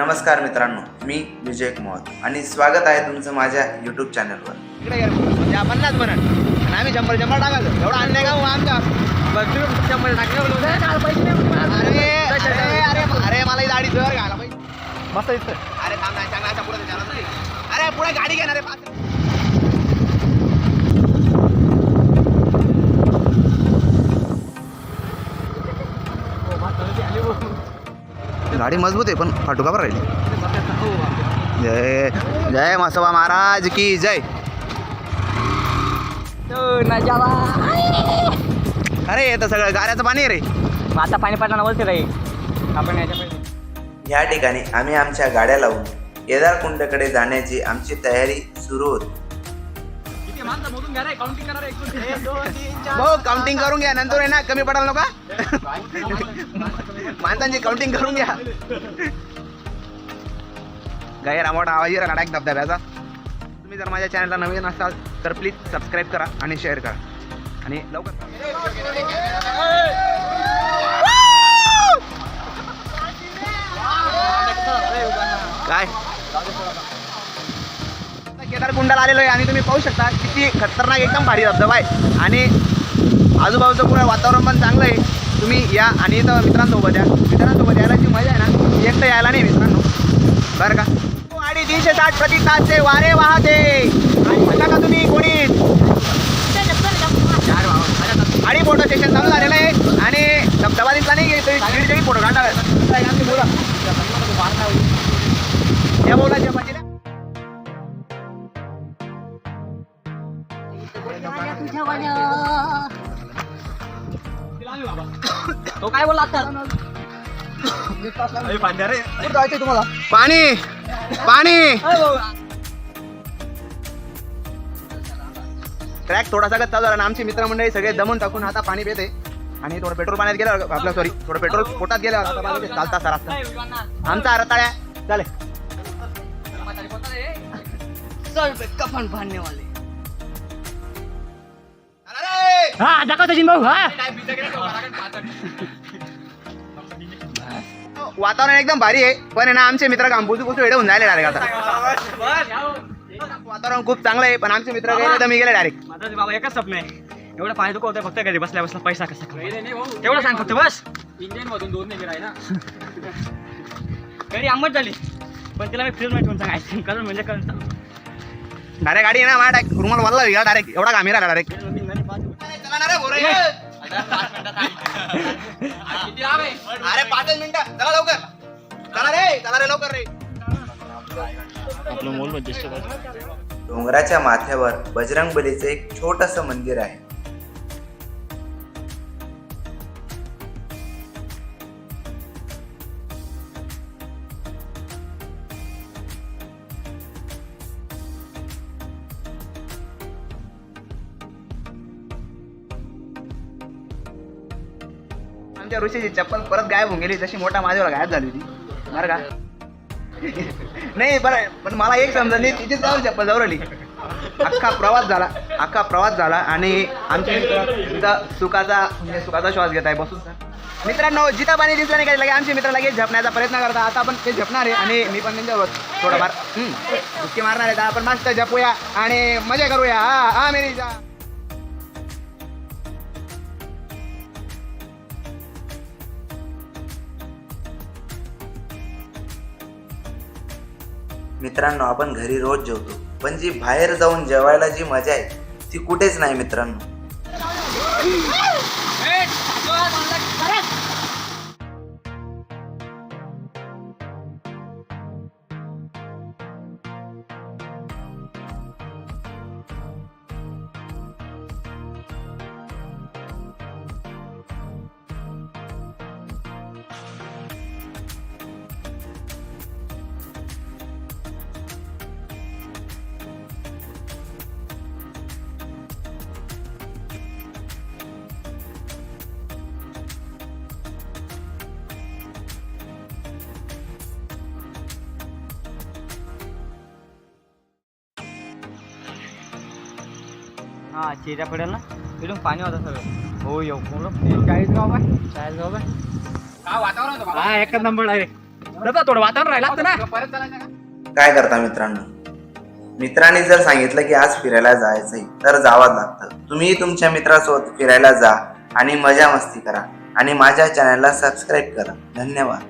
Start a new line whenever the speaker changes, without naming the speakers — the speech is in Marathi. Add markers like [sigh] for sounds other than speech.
नमस्कार मित्रांनो मी विजय कुमार आणि स्वागत आहे तुमचं माझ्या यूट्यूब चॅनलवर
इकडे म्हणजे म्हणत. आणि आम्ही शंभर शंभर टाकायचो. एवढा अन्याय का हो आमच्या बघ तुम्ही शंभर टाकले अरे अरे अरे अरे मला ही गाडी जर घाला पाहिजे. मस्त दिसतं अरे थांब ना चांगला असा पुढे. अरे पुढे गाडी घेणार पाच गाडी मजबूत आहे पण फाटू का बरं राहिली? जय जय मसोबा महाराज की जय. अरे येतं सगळं गाऱ्याचं पाणी रे.
आता पाणी पडताना बोलते काही आपण
या ठिकाणी आम्ही आमच्या गाड्या लावून केदार कुंडकडे जाण्याची आमची तयारी सुरू होती.
हो काउंटिंग करून घ्या नंतर आहे ना कमी पडाल नका माणसांची काउंटिंग करून घ्या गैर मोठा आवाज येईल नाटक धबधब्याचा। तुम्ही जर माझ्या चॅनलला नवीन असाल तर प्लीज सबस्क्राईब करा आणि शेअर करा. आणि लवकर काय? केदार कुंडाला आलेलो आहे आणि तुम्ही पाहू शकता किती खतरनाक एकदम भारी धबधबा आहे. आणि आजूबाजूचं पुरं वातावरण पण चांगलं आहे. तुम्ही या आणि इथं मित्रांसोबत या. मित्रांसोबत यायला जी मजा आहे ना? एकटं यायला नाही मित्रांनो. बरं का? आणि तीनशे साठ प्रति तासचे वारे वाहते. आणि बघा का तुम्ही कोणी? आणि फोटो सेशन चालू झालेलं आहे. आणि धबधबा दिसला नाही तरी फोटो काढणार या बोला जे
तो काय बोलला आता?
तुम्हाला? पाणी पाणी. ट्रॅक थोडासा गत चालू झाला आणि आमची मित्रमंडळी सगळे दमून टाकून आता पाणी पिते आणि थोडं पेट्रोल पाण्यात गेलं आपलं सॉरी थोडं पेट्रोल पोटात गेलं आता चालता सर असता आमचा रताळ्या चालेल.
कफन बांधणे वाले हा दाखवतो जिन भाऊ हा.
वातावरण एकदम भारी आहे पण आहे ना आमचे मित्र कुसू एवढे होऊन जायला डायरेक्ट आता. वातावरण खूप चांगलं आहे पण आमचे मित्र गेले तर मी गेले डायरेक्ट
माझं बाबा एकच स्वप्न आहे. एवढं होतं फक्त घरी बसल्या बसला पैसा कसा. तेवढं सांग फक्त बस.
इंजिन मधून दोन नाही आहे ना
घरी आंबट झाली. पण तिला मी फ्रीजमध्ये ठेवून सांग आईस्क्रीम करून म्हणजे करून सांग.
डायरेक्ट गाडी आहे ना माझ्या डायरेक्ट रुमाल गेला डायरेक्ट एवढा घामी राहिला डायरेक्ट
पाच-
लांब आहे
अरे पाचच मिनिटं. चला लवकर. चला रे चला रे लवकर रे.
डोंगराच्या माथ्यावर बजरंग बलीचं एक छोटंसं मंदिर आहे.
आमच्या ऋषीची चप्पल परत गायब होऊन गेली जशी मोठा माझ्यावर गायब झाली होती. बरं का? [laughs] नाही बरं पण मला एक समजा नाही तिथे जाऊन चप्पल जाऊन अख्खा प्रवास झाला अख्खा प्रवास झाला आणि आमचे मित्र सुखाचा म्हणजे सुखाचा श्वास घेत आहे बसून. मित्रांनो जिथं पाणी दिसलं नाही काही लगे आमचे मित्र लगेच झपण्याचा प्रयत्न करतात. आता आपण ते झपणार आहे आणि मी पण त्यांच्यावर थोडंफार हम्म, मारणार आहे. तर आपण मस्त झपूया आणि मजा करूया. हा हा मेरी
मित्रांनो आपण घरी रोज जेवतो. पण जी बाहेर जाऊन जेवायला जी मजा आहे ती कुठेच नाही मित्रांनो.
हा पडेल ना? इथून पाणी होतं सगळं. हो येऊ चाळीस गाव काय चाळीस गाव काय
काय वातावरण होतं बाबा?
हा एकच नंबर डायरेक्ट दादा थोडं वातावरण राहिलं असतं ना?
परत चालायचं का?
काय करता मित्रांनो? मित्रांनी जर सांगितलं की आज फिरायला जायचंय तर जावंच लागतं. तुम्ही तुमच्या मित्रासोबत फिरायला जा आणि मजा मस्ती करा. आणि माझ्या चॅनलला सबस्क्राईब करा. धन्यवाद.